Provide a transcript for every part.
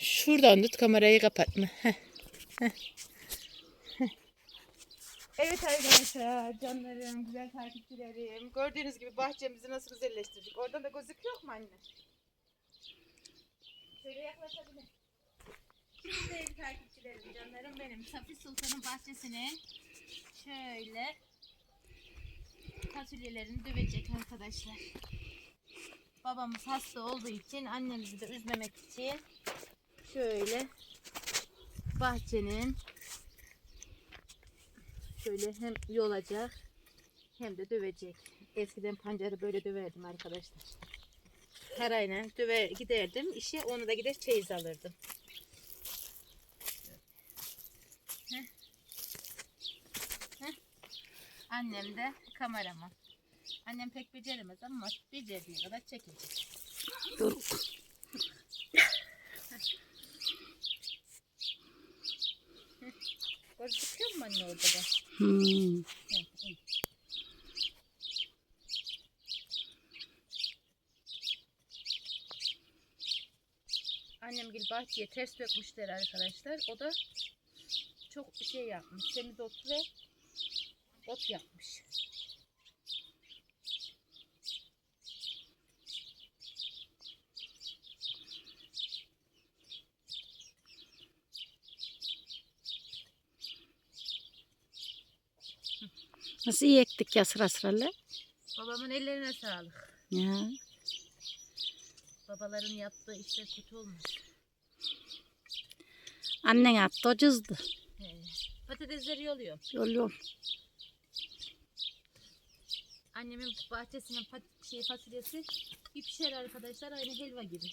Şuradan tut kamerayı kapatma. Evet arkadaşlar, canlarım, güzel takipçilerim. Gördüğünüz gibi bahçemizi nasıl güzelleştirdik. Oradan da gözüküyor mu anne? Şöyle yaklaşabilir. Sevgili takipçilerim, canlarım benim. Safi Sultan'ın bahçesinin şöyle fasulyelerini dövecek arkadaşlar. Babamız hasta olduğu için annemizi de üzmemek için şöyle bahçenin şöyle hem yolacak hem de dövecek. Eskiden pancarı böyle döverdim arkadaşlar. Parayla döver giderdim işe onu da gider çeyiz alırdım. Heh. Heh. Annem de kameraman. Annem pek beceremez ama becerdiği kadar çekecek. Dur. Gözüküyor mu anne orada da? Hmm. Annem gül bahçeye ters dökmüşler arkadaşlar. O da çok şey yapmış. Semizotu ve ot yapmış. Nasıl iyi ektik ya sıra sıralı? Babamın ellerine sağlık. Ya. Babaların yaptığı işler kötü olmaz. Annen attı o cızdı. He. Patatesleri yoluyor. Yol yol. Annemin bahçesinin pat şey fasulyesi bir pişer arkadaşlar aynı helva gibi.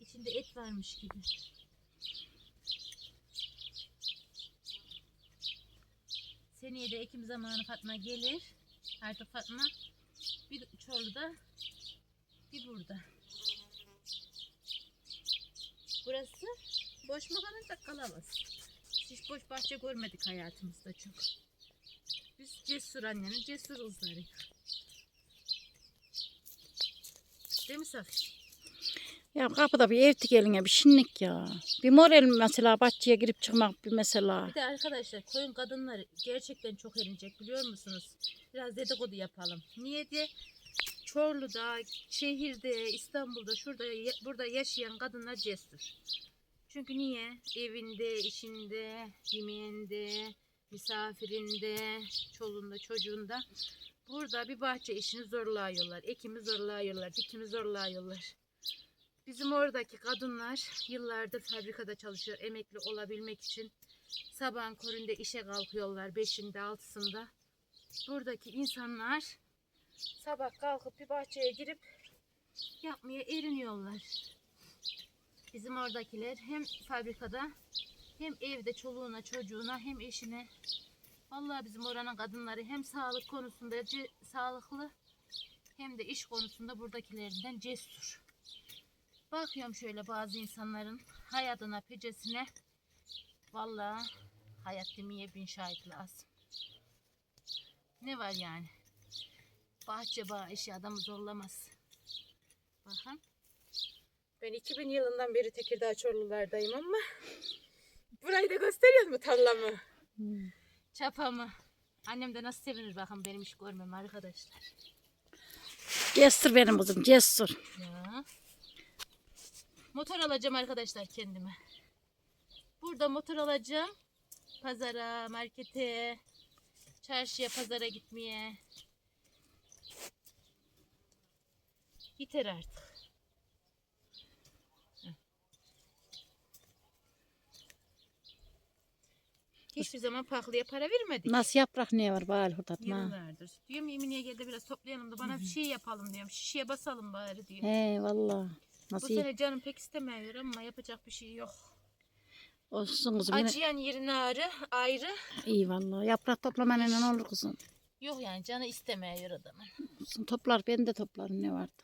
İçinde et varmış gibi. Seneye de ekim zamanı Fatma gelir. Artık Fatma bir Çorlu'da bir burada. Burası boş mu kalacak kalamaz. Hiç boş bahçe görmedik hayatımızda çok. Biz cesur annenin cesur kızları. Değil mi Safi? Ya kapıda bir ev eline bir şinlik ya. Bir moral mesela bahçeye girip çıkmak bir mesela. Bir de arkadaşlar koyun kadınları gerçekten çok erinecek biliyor musunuz? Biraz dedikodu yapalım. Niye diye Çorlu'da, şehirde, İstanbul'da, şurada, burada yaşayan kadınlar cesur. Çünkü niye? Evinde, işinde, yemeğinde, misafirinde, çoluğunda, çocuğunda. Burada bir bahçe işini zorlayıyorlar. Ekimi zorlayıyorlar, dikimi zorlayıyorlar. Bizim oradaki kadınlar yıllardır fabrikada çalışıyor emekli olabilmek için. Sabahın köründe işe kalkıyorlar beşinde altısında. Buradaki insanlar sabah kalkıp bir bahçeye girip yapmaya eriniyorlar. Bizim oradakiler hem fabrikada hem evde çoluğuna çocuğuna hem eşine Vallahi bizim oranın kadınları hem sağlık konusunda sağlıklı hem de iş konusunda buradakilerinden cesur. Bakıyorum şöyle bazı insanların hayatına, pecesine. Vallahi hayat demeye bin şahit lazım. Ne var yani? Bahçe bağ işi adamı zorlamaz. Bakın. Ben 2000 yılından beri Tekirdağ Çorlulardayım ama burayı da gösteriyor mu tarlamı? Hmm. Çapamı. Annem de nasıl sevinir bakın benim iş görmem arkadaşlar. Cesur benim kızım cesur. Ya. Motor alacağım arkadaşlar kendime. Burada motor alacağım. Pazara, markete, çarşıya, pazara gitmeye. Yeter artık. Hiçbir zaman pahalıya para vermedik. Nasıl yaprak ne var bari? Ha. Yıllardır. Diyorum Emine gel de biraz toplayalım da bana bir şey yapalım diyorum. Şişeye basalım bari diyor. He valla. Bu Nasıl iyi? sene canım pek istemiyor ama yapacak bir şey yok. olsun kızım. Yine Acıyan yerin ağrı ayrı. iyi valla. Yaprak toplamanın ne olur kızım. Yok yani canı istemiyor adamın. Olsun, Toplar ben de toplarım ne vardı.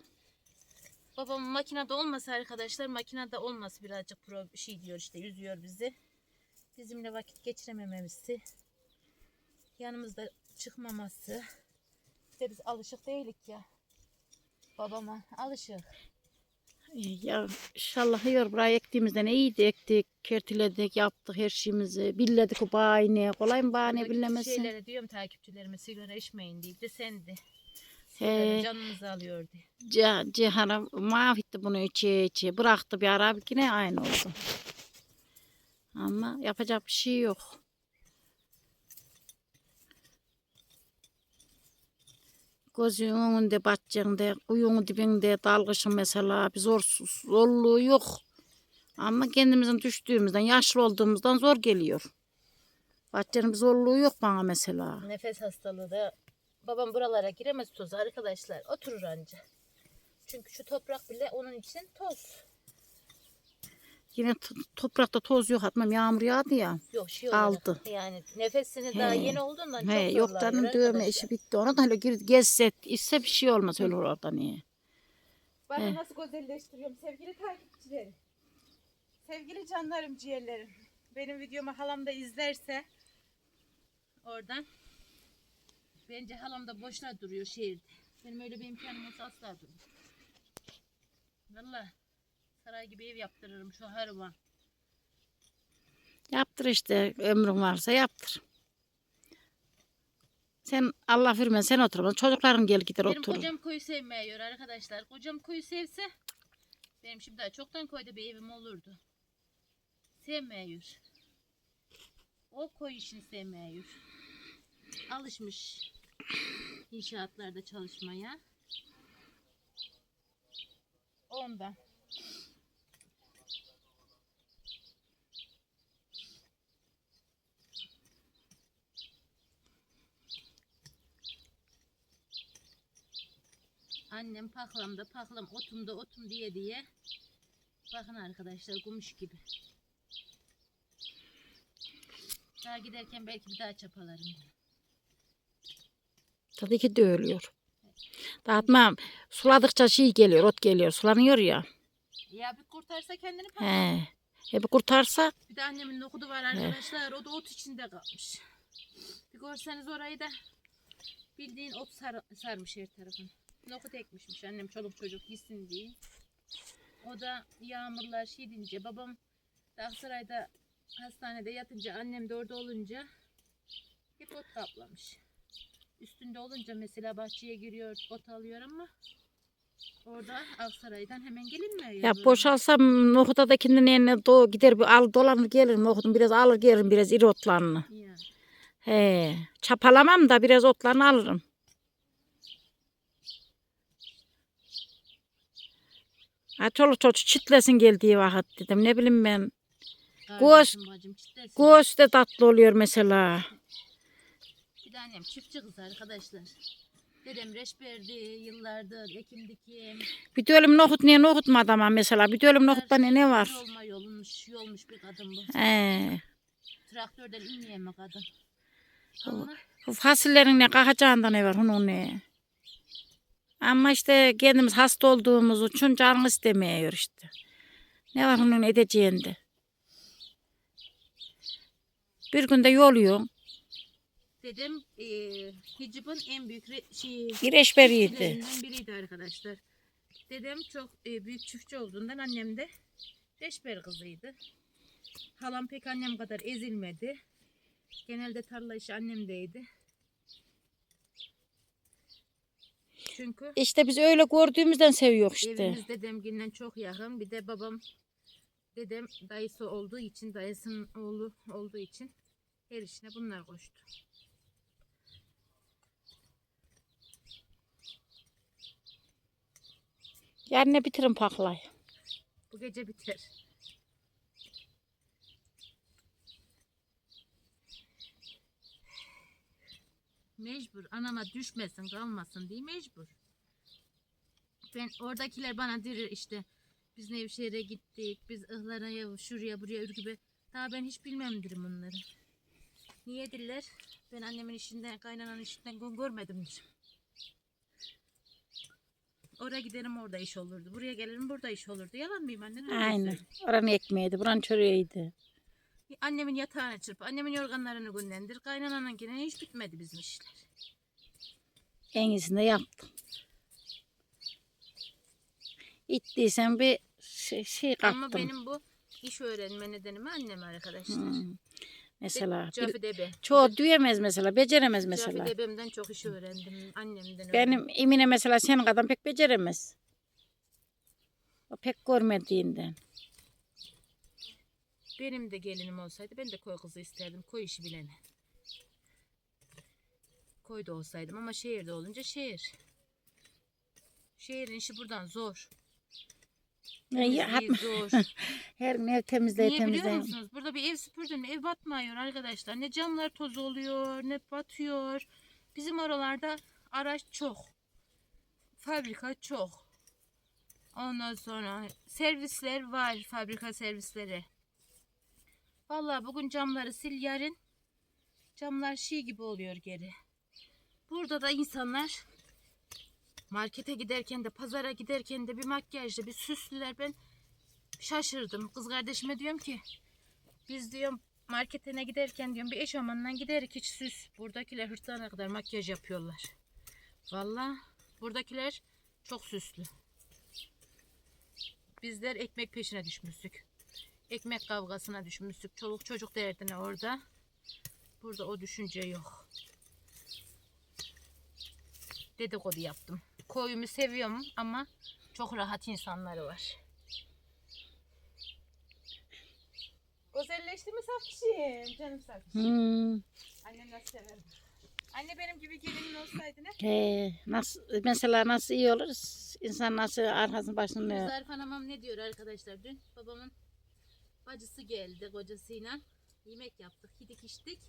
Babam makinede olmasa arkadaşlar makinede olması birazcık pro şey diyor işte yüzüyor bizi. Bizimle vakit geçiremememizi. Yanımızda çıkmaması. İşte biz alışık değilik ya. Babama alışık. Ya inşallah yiyor buraya ektiğimizden iyiydi ektik, kertiledik, yaptık her şeyimizi. Billedik o bahane. Kolay mı bahane Buradaki bilemesin. Şeyleri diyorum takipçilerime sigara içmeyin. Bir De sen de. He. Sigara canınızı alıyor diye. Ce- Cihan'a mahvetti bunu içe içe. Bıraktı bir ara yine aynı oldu. Ama yapacak bir şey yok. Gözünün önünde, bahçende, kuyunun dibinde, dalgışın mesela bir zor, zorluğu yok. Ama kendimizin düştüğümüzden, yaşlı olduğumuzdan zor geliyor. Bahçenin bir zorluğu yok bana mesela. Nefes hastalığı da babam buralara giremez toz arkadaşlar. Oturur anca. Çünkü şu toprak bile onun için toz. Yine to- toprakta toz yok atmam yağmur yağdı ya. Yok şey Aldı. yani nefesini daha He. yeni olduğundan çok He, yok zorlanıyor canım dövme işi bitti. Ona da öyle gir, gezse, ise bir şey olmaz öyle orada niye. Bakın He. nasıl güzelleştiriyorum sevgili takipçilerim. Sevgili canlarım ciğerlerim. Benim videomu halam da izlerse oradan bence halam da boşuna duruyor şehirde. Benim öyle bir imkanım olsa asla durmam. Valla saray gibi ev yaptırırım şu harma. Yaptır işte ömrün varsa yaptır. Sen Allah vermez sen otur. Çocukların gel gider Benim oturur. kocam koyu sevmiyor arkadaşlar. Kocam koyu sevse benim şimdi daha çoktan koyda bir evim olurdu. Sevmiyor. O koyu işini sevmiyor. Alışmış inşaatlarda çalışmaya. Ondan. Annem paklamda paklam otumda otum diye diye. Bakın arkadaşlar gumuş gibi. Daha giderken belki bir daha çapalarım. Tabii ki de ölüyor. Dağıtmam. Suladıkça şey geliyor, ot geliyor. Sulanıyor ya. Ya bir kurtarsa kendini paklam. He. E bir kurtarsa Bir de annemin nohudu var arkadaşlar. O da ot içinde kalmış. Bir görseniz orayı da bildiğin ot sar- sarmış her tarafını. Nohut ekmişmiş annem çoluk çocuk gitsin diye. O da yağmurlar şey deyince babam da Aksaray'da hastanede yatınca annem de orada olunca hep ot kaplamış. Üstünde olunca mesela bahçeye giriyor ot alıyor ama orada Aksaray'dan hemen gelinmiyor. ya böyle. boşalsam nohuda da kendinin eline do gider bir al dolanır gelir nohudun biraz alır gelirim biraz iri otlarını. Ya. He. Çapalamam da biraz otlarını alırım. Ha çoluk çocuk çitlesin geldiği vakit dedim. Ne bileyim ben. Kardeşim, bacım, çitlesin. Göğüs de tatlı oluyor mesela. Bir de annem çiftçi kız arkadaşlar. Dedem reçberdi yıllardır ekim dikim. Bir dönüm nohut niye nohut mu adama mesela? Bir dönüm nohutta ne, ne var? Olma yolmuş, yolmuş bir kadın bu. He. Traktörden inmeyen kadın. O- Ama Bu fasillerin ne kalkacağında ne var onun ne? Ama işte kendimiz hasta olduğumuz için canı istemiyor işte. Ne var onun edeceğinde? Bir günde yoluyor. dedem e, Hicib'in en büyük re, şey, Gireşberiydi. biriydi arkadaşlar. Dedem çok e, büyük çiftçi olduğundan annem de reçber kızıydı. Halam pek annem kadar ezilmedi. Genelde tarla işi annemdeydi. Çünkü İşte biz öyle gördüğümüzden seviyor işte. Evimiz dedemginden çok yakın. Bir de babam dedem dayısı olduğu için, dayısının oğlu olduğu için her işine bunlar koştu. Yarın ne bitirin paklay. Bu gece biter. Mecbur. Anama düşmesin, kalmasın diye mecbur. Ben oradakiler bana dirir işte biz Nevşehir'e gittik, biz Ihlara'ya, şuraya, buraya, Ürgüp'e. Daha ben hiç bilmem derim onları. Niye diller? Ben annemin işinden, kaynananın işinden gö- görmedimdir. Oraya giderim orada iş olurdu. Buraya gelirim burada iş olurdu. Yalan mıyım anne? Aynen. Oranın ekmeğiydi, buranın çöreğiydi. Annemin yatağını çırp, annemin yorganlarını günlendir. Kaynananınkine hiç bitmedi bizim işler. En iyisini de yaptım. İttiysen bir şey, şey kattım. Ama benim bu iş öğrenme nedenimi annem arkadaşlar. Hmm. Mesela Cafi Debe. çoğu duyamaz mesela, beceremez mesela. Cafi Debe'mden çok iş öğrendim. Annemden öğrendim. Benim Emine mesela senin kadar pek beceremez. O pek görmediğinden. Benim de gelinim olsaydı ben de koy kızı isterdim. Koy işi bileni. Koyda olsaydım ama şehirde olunca şehir. Şehrin işi buradan zor. Ya, zor. her gün ev temizleye Niye biliyor temizleye. musunuz? Burada bir ev süpürdün mü ev batmıyor arkadaşlar. Ne camlar toz oluyor ne batıyor. Bizim oralarda araç çok. Fabrika çok. Ondan sonra servisler var. Fabrika servisleri. Vallahi bugün camları sil yarın camlar şiş gibi oluyor geri. Burada da insanlar markete giderken de pazara giderken de bir makyajla bir süslüler ben şaşırdım. Kız kardeşime diyorum ki biz diyorum marketine giderken diyorum bir eşofmanla giderik hiç süs. Buradakiler hırtlağına kadar makyaj yapıyorlar. Vallahi buradakiler çok süslü. Bizler ekmek peşine düşmüştük. Ekmek kavgasına düşmüştük. Çoluk çocuk derdine orada. Burada o düşünce yok. Dedikodu yaptım. Koyumu seviyorum ama çok rahat insanları var. Özelleşti mi Safişim? Canım Safişim. Hmm. Annem nasıl sever? Anne benim gibi gelinin olsaydı ne? He, nasıl, mesela nasıl iyi olur? İnsan nasıl arkasını başını Zarif Hanım'ım ne diyor arkadaşlar dün? Babamın bacısı geldi kocasıyla. Yemek yaptık, yedik içtik.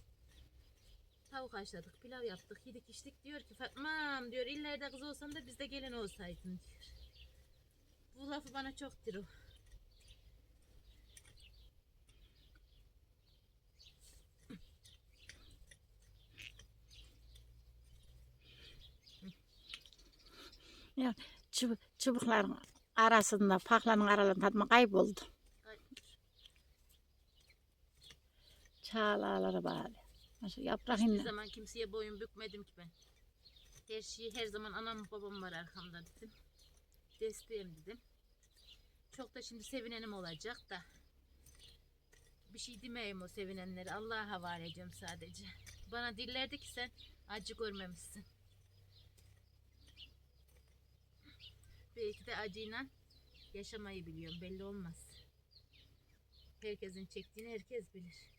Tavuk haşladık, pilav yaptık, yedik içtik. Diyor ki Fatma'm diyor illerde kız olsan da bizde gelin olsaydın diyor. Bu lafı bana çok diyor. Ya, çubuk, çubukların arasında, paklanın aralarında tatma kayboldu. Çağlaları bari. Mesela yaprak Hiçbir inle. zaman kimseye boyun bükmedim ki ben. Her şeyi her zaman anam babam var arkamda dedim. Desteğim dedim. Çok da şimdi sevinenim olacak da. Bir şey demeyeyim o sevinenleri. Allah'a havale ediyorum sadece. Bana dillerdi ki sen acı görmemişsin. Belki de acıyla yaşamayı biliyorum. Belli olmaz. Herkesin çektiğini herkes bilir.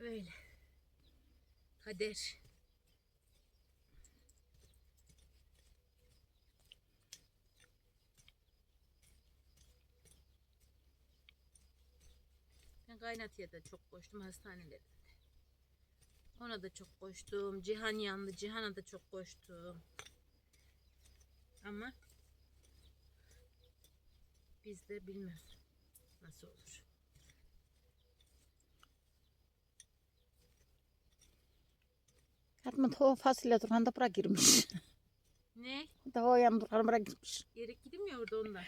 Öyle. Kader. Ben Kaynatı'ya da çok koştum hastanelerinde. Ona da çok koştum. Cihan yandı. Cihan'a da çok koştum. Ama biz de bilmiyoruz nasıl olur. Fatma o fasulye durağında bura girmiş. Ne? Daha o yan durağına bura girmiş. Erik gidim ya orada ondan.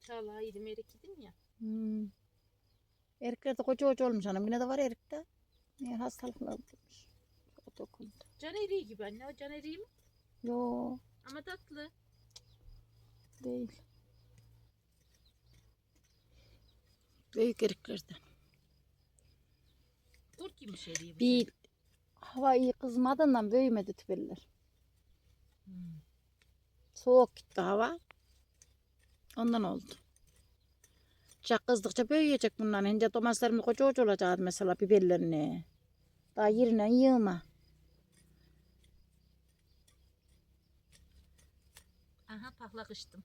Çağla yedim erik gidim ya. Hmm. Erikler de koca koca olmuş hanım. Yine de var erikte. Niye hastalıklar olmuş. O dokundu. Can eriği gibi anne. O can eriği mi? Yo Ama tatlı. değil. Büyük eriklerden. Kurt gibi şey eriği bu. Hava iyi kızmadığından büyümedi tübeller. Hmm. Soğuk gitti hava. Ondan oldu. Sıcak kızdıkça büyüyecek bunlar. Hince domateslerimiz koca koca olacak mesela biberlerini. Daha yerine yığma. Aha pahlak içtim.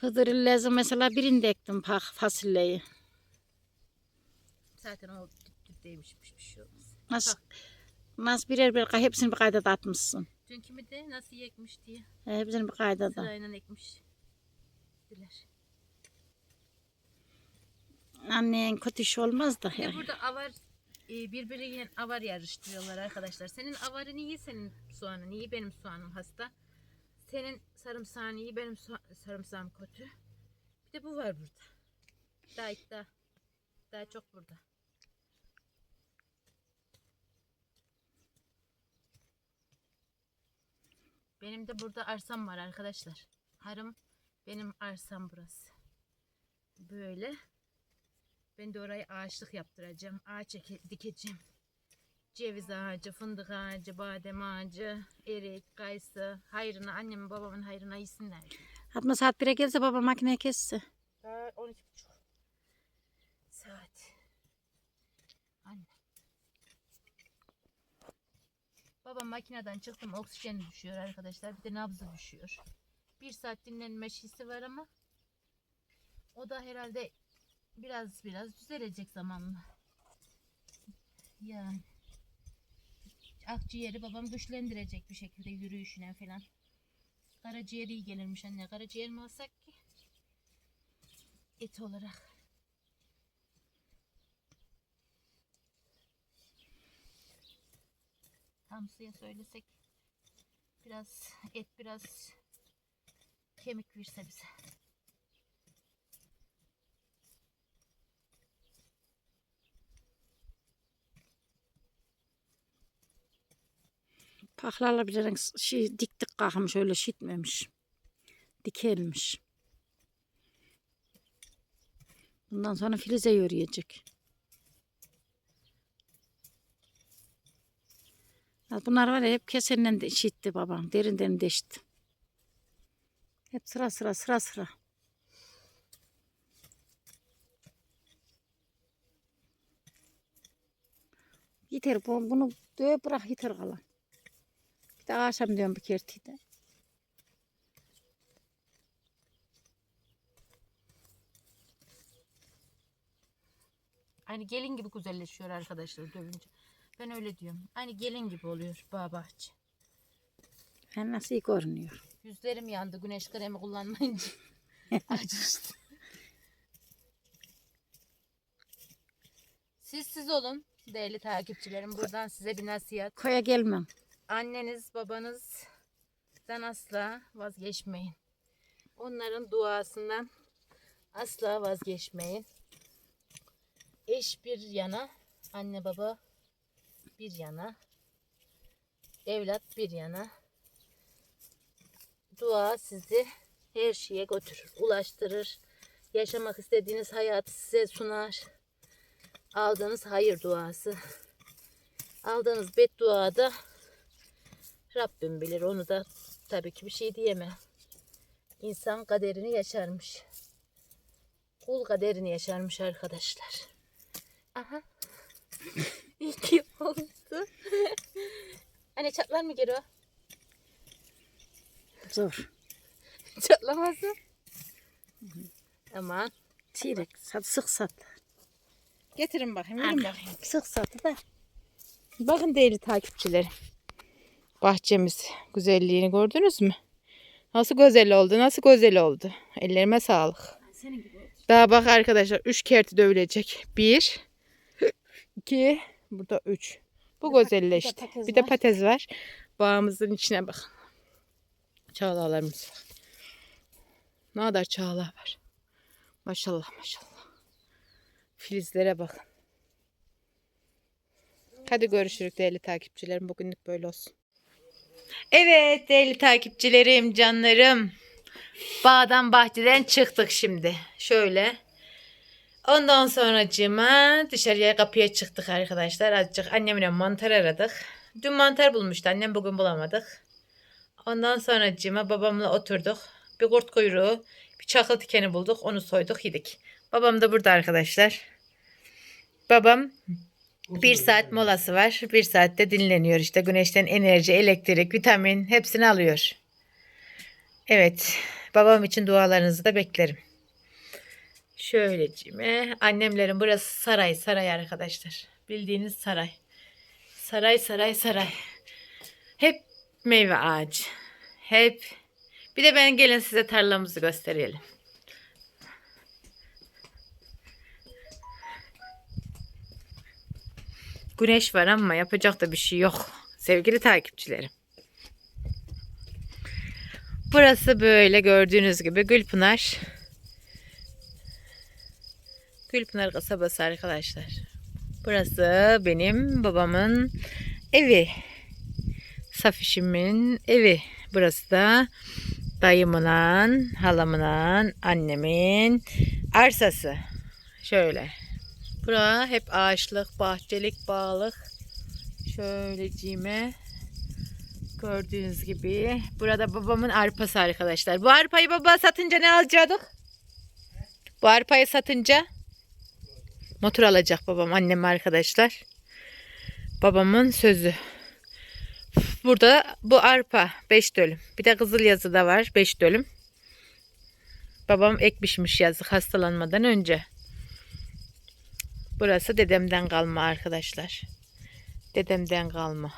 Hıdır illezi mesela birinde ektim fasulyeyi. Zaten o dip değmişmiş bir şey olmaz. Nasıl, nasıl birer birer hepsini bir kaydada atmışsın. Dünkü mi de nasıl yekmiş diye He, Hepsini bir kaydada. sırayla ekmiş. Diler. Annen kötü iş olmaz da. Ya. burada avar e, birbiriyle avar yarıştırıyorlar arkadaşlar. Senin avarın iyi, senin soğanın iyi, benim soğanım hasta. Senin sarımsağın iyi, benim sarımsağım kötü. Bir de bu var burada. Daha daha, daha çok burada. Benim de burada arsam var arkadaşlar. Harım benim arsam burası. Böyle. Ben de orayı ağaçlık yaptıracağım. Ağaç dikeceğim. Ceviz ağacı, fındık ağacı, badem ağacı, erik, kayısı. Hayrına, annemin babamın hayrına yesinler. Fatma saat 1'e gelse baba makineye kesse. 12.30. Saat. Anne. Babam makineden çıktım oksijen düşüyor arkadaşlar. Bir de nabzı düşüyor. Bir saat dinlenme şişi var ama o da herhalde biraz biraz düzelecek zamanla. Yani akciğeri babam güçlendirecek bir şekilde yürüyüşüne falan. Karaciğer iyi gelirmiş anne. Karaciğer mi alsak ki? et olarak. Hamsiye söylesek biraz et biraz kemik verse bize. Paklarla bir şey diktik kalkmış öyle şitmemiş. Dikelmiş. Bundan sonra Filiz'e yürüyecek. Bunlar var ya hep kesenden de şitti babam. Derinden deşti. Hep sıra sıra sıra sıra. Yeter bu- bunu döve bırak yeter kalan. Bir de akşam diyorum bir kertiyi de. Aynı gelin gibi güzelleşiyor arkadaşlar dövünce. Ben öyle diyorum. Aynı gelin gibi oluyor bağ bahçe. Hem nasıl iyi görünüyor. Yüzlerim yandı güneş kremi kullanmayınca. Acı işte. Siz siz olun değerli takipçilerim. Buradan size bir nasihat. Koya gelmem. Anneniz babanızdan asla vazgeçmeyin. Onların duasından asla vazgeçmeyin. Eş bir yana, anne baba bir yana, evlat bir yana. Dua sizi her şeye götürür, ulaştırır. Yaşamak istediğiniz hayatı size sunar. Aldığınız hayır duası. Aldığınız bedduada Rabbim bilir onu da tabii ki bir şey diyemem. İnsan kaderini yaşarmış. Kul kaderini yaşarmış arkadaşlar. Aha. İki oldu. Anne çatlar mı geri o? Zor. Çatlamaz mı? Aman. Çiğrek. Sat, sık sat. Getirin bakayım. Verin bakayım. Sık sat da. Bakın değerli takipçilerim. Bahçemiz güzelliğini gördünüz mü? Nasıl güzel oldu, nasıl güzel oldu. Ellerime sağlık. Senin gibi oldu. Daha bak arkadaşlar 3 kerti dövülecek. 1 2 burada 3. Bu Bir de pa- güzelleşti. bir de patates de var. var. Bağımızın içine bakın. Çağlalarımız var. Ne kadar çağla var. Maşallah maşallah. Filizlere bakın. Hadi görüşürüz değerli takipçilerim. Bugünlük böyle olsun. Evet değerli takipçilerim, canlarım. Bağdan bahçeden çıktık şimdi. Şöyle. Ondan sonracığıma dışarıya kapıya çıktık arkadaşlar. Azıcık annemle mantar aradık. Dün mantar bulmuştu annem bugün bulamadık. Ondan sonracığıma babamla oturduk. Bir kurt kuyruğu, bir çakıl tikeni bulduk. Onu soyduk yedik. Babam da burada arkadaşlar. Babam bir saat molası var. Bir saatte dinleniyor işte. Güneşten enerji, elektrik, vitamin hepsini alıyor. Evet. Babam için dualarınızı da beklerim. Şöyleciğime. Annemlerin burası saray. Saray arkadaşlar. Bildiğiniz saray. Saray saray saray. Hep meyve ağacı. Hep. Bir de ben gelin size tarlamızı gösterelim. Güneş var ama yapacak da bir şey yok. Sevgili takipçilerim. Burası böyle gördüğünüz gibi Gülpınar. Gülpınar kasabası arkadaşlar. Burası benim babamın evi. Safişimin evi. Burası da dayımın, halamın, annemin arsası. Şöyle. Bura hep ağaçlık, bahçelik, bağlık. Şöyle cime. Gördüğünüz gibi. Burada babamın arpası arkadaşlar. Bu arpayı baba satınca ne alacaktık? Bu arpayı satınca motor alacak babam annem arkadaşlar. Babamın sözü. Burada bu arpa 5 dönüm. Bir de kızıl yazı da var 5 dönüm. Babam ekmişmiş yazık hastalanmadan önce. Burası dedemden kalma arkadaşlar. Dedemden kalma.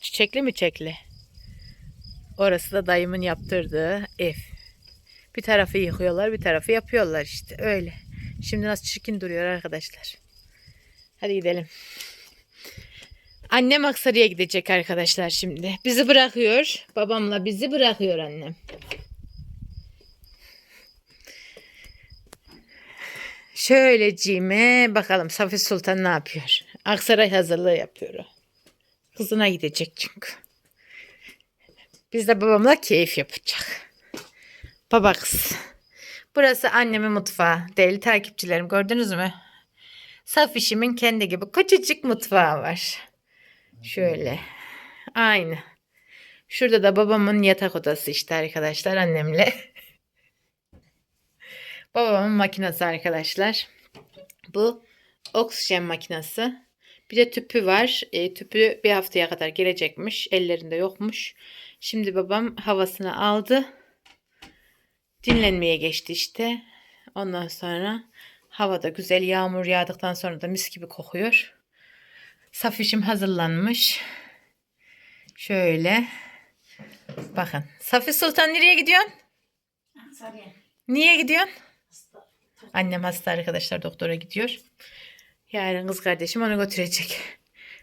Çiçekli mi çekli? Orası da dayımın yaptırdığı ev. Bir tarafı yıkıyorlar, bir tarafı yapıyorlar işte. Öyle. Şimdi nasıl çirkin duruyor arkadaşlar. Hadi gidelim. Annem Aksaray'a gidecek arkadaşlar şimdi. Bizi bırakıyor. Babamla bizi bırakıyor annem. Şöyleciğime bakalım Safi Sultan ne yapıyor? Aksaray hazırlığı yapıyor. Kızına gidecek çünkü. Biz de babamla keyif yapacak. Baba kız. Burası annemin mutfağı. Değerli takipçilerim gördünüz mü? Safişimin kendi gibi küçücük mutfağı var. Şöyle. Aynı. Şurada da babamın yatak odası işte arkadaşlar annemle. Babamın makinesi arkadaşlar. Bu oksijen makinesi. Bir de tüpü var. E, tüpü bir haftaya kadar gelecekmiş. Ellerinde yokmuş. Şimdi babam havasını aldı. Dinlenmeye geçti işte. Ondan sonra havada güzel yağmur yağdıktan sonra da mis gibi kokuyor. Safişim hazırlanmış. Şöyle. Bakın. Safi Sultan nereye gidiyorsun? Niye gidiyorsun? Annem hasta arkadaşlar doktora gidiyor. Yarın kız kardeşim onu götürecek.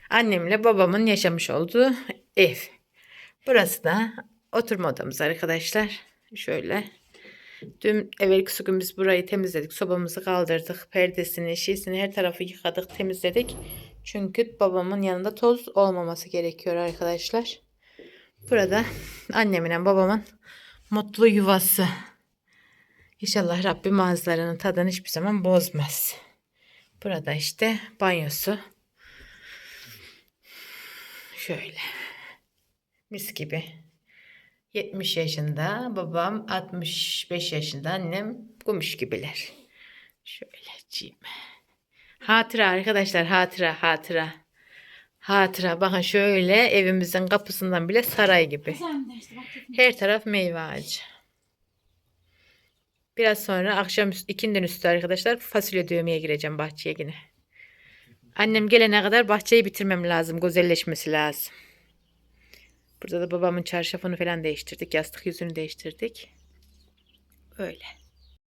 Annemle babamın yaşamış olduğu ev. Burası da oturma odamız arkadaşlar. Şöyle. Dün evvelki gün biz burayı temizledik. Sobamızı kaldırdık. Perdesini, şişini her tarafı yıkadık, temizledik. Çünkü babamın yanında toz olmaması gerekiyor arkadaşlar. Burada annemin babamın mutlu yuvası. İnşallah Rabbim ağızlarının tadını hiçbir zaman bozmaz. Burada işte banyosu. Şöyle. Mis gibi. 70 yaşında babam 65 yaşında annem gumuş gibiler. Şöyle cim. Hatıra arkadaşlar hatıra hatıra. Hatıra bakın şöyle evimizin kapısından bile saray gibi. Her taraf meyve ağacı. Biraz sonra akşam ikindin üstü arkadaşlar fasulye dövmeye gireceğim bahçeye yine. Annem gelene kadar bahçeyi bitirmem lazım. Güzelleşmesi lazım. Burada da babamın çarşafını falan değiştirdik. Yastık yüzünü değiştirdik. Öyle.